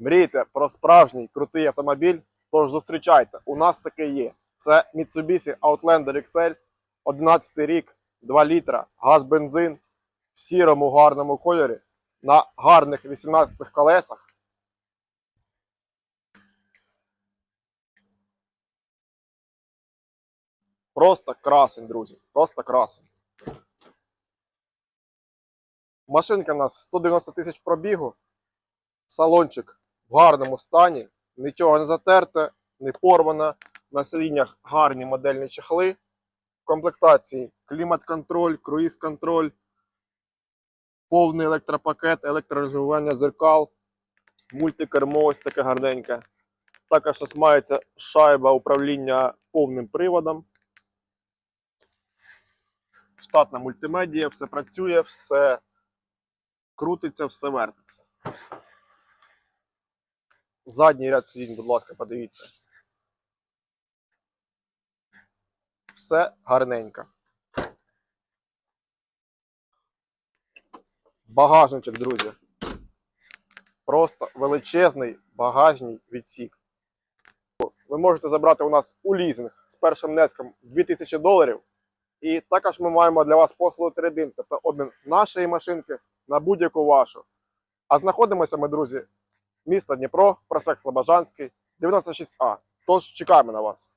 Мрієте про справжній крутий автомобіль? Тож зустрічайте, у нас таке є. Це Mitsubishi Outlander XL, 11 рік, 2 літра, газ бензин в сірому гарному кольорі на гарних 18 колесах. Просто красень, друзі. Просто красень. Машинка у нас 190 тисяч пробігу. Салончик в гарному стані. Нічого не затерте, не порвано. На сидіннях гарні модельні чехли. В комплектації клімат-контроль, круїз-контроль, повний електропакет, електрорегулювання дзеркал, мультикермо ось таке гарненьке. Також нас мається шайба управління повним приводом. Штатна мультимедія, все працює, все крутиться, все вертиться. Задній ряд сидінь, будь ласка, подивіться. Все гарненько. Багажничок, друзі. Просто величезний багажний відсік. Ви можете забрати у нас у лізинг з першим внеском 2000 доларів. І також ми маємо для вас послугу трейдинг, тобто обмін нашої машинки на будь-яку вашу. А знаходимося ми, друзі, місто Дніпро, проспект Слобожанський, 96А. Тож чекаємо на вас.